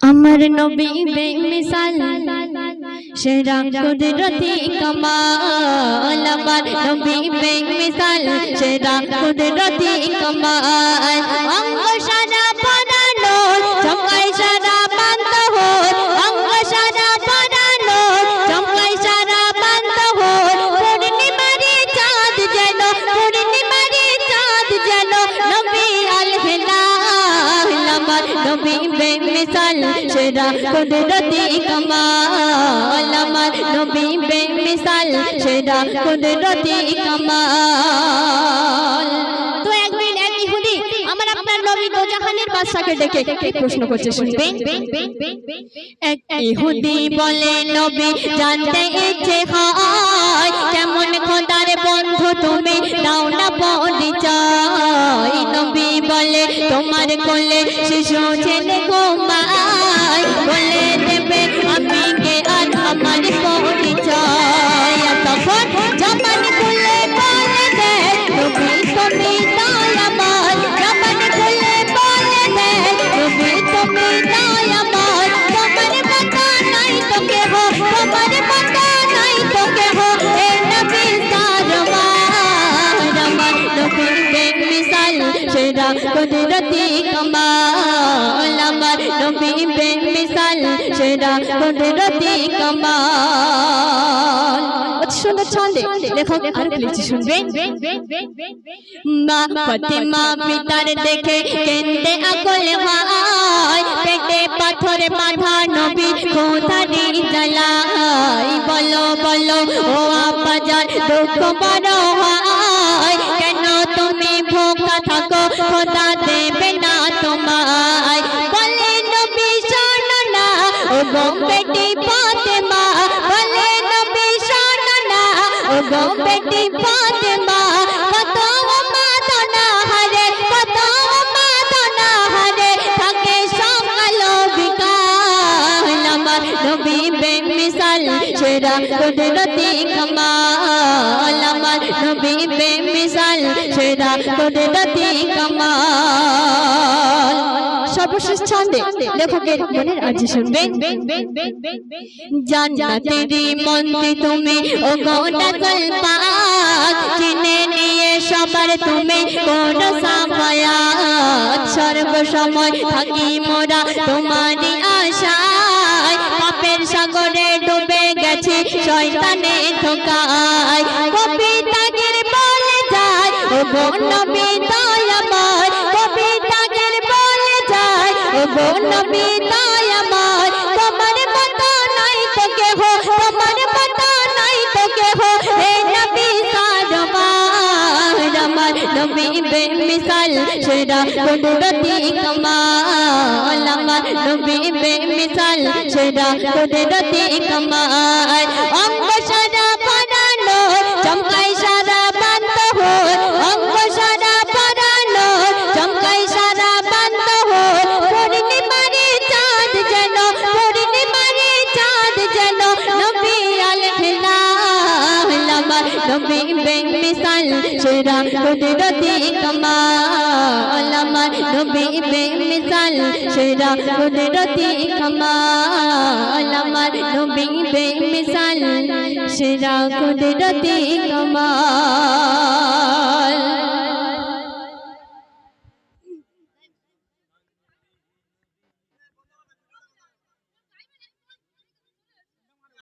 আমার নবী বেমিসাল সেরা কুদরতি কমাল আমার নবী বেমিসাল সেরা কুদরতি কমাল অঙ্গ নবী বেমিসাল সেরা কুদরতি কামাল আমার নবী বেমিসাল সেরা কুদরতি কামাল তো একদিন এক ইহুদি আমার আপনার নবী দোজাহানের বাদশাকে ডেকে প্রশ্ন করছে শুনবেন এক ইহুদি বলে নবী জানতে ইচ্ছে হয় কেমন খোদার বন্ধু তোমার কোলে শিশু সেরা কুদরতি কামাল আমার নবী বেমিসাল সেরা কুদরতি কামাল সুন্দর ছন্দে লেখক আর পাথরে মাথা নবী কোথারি জ্বালাই বলো বলো, ও আপাজান দুঃখ বড় হয়। গো বেটি ফাতেমা বলে নবী শোনো গো বেটি ফাতেমা কত মাদনা হারে কত মাদনা হারে থাকে সব আলো বিকাল আমার নবী বেমিসাল সেরা সর্বশেষ ছন্দে লেখকের মনের আজি শুনবেন জান্নাতেরি মন্ত্রী তুমি, ও গোটা পাক চিনে নিয়ে সবার তুমি, কোন সামায়াত সর্ব সময় থাকি মোরা, তোমারই আশায় পাপের সাগরে ডুবে গেছি, শয়তানে ধোকায়। কবিতাগের বলে যায়, ও নবী দয়াময় ও নবী দয়াময় তোমার মতো নাই তো কেহ তোমার মতো নাই আমার আমার বেমিসাল সেরা কুদরতি কামাল নবী বেমিসাল সেরা কুদরতি কামাল। আমার নবী বেমিসাল সেরা কুদরতি কামাল। আমার নবী বেমিসাল সেরা কুদরতি কামাল।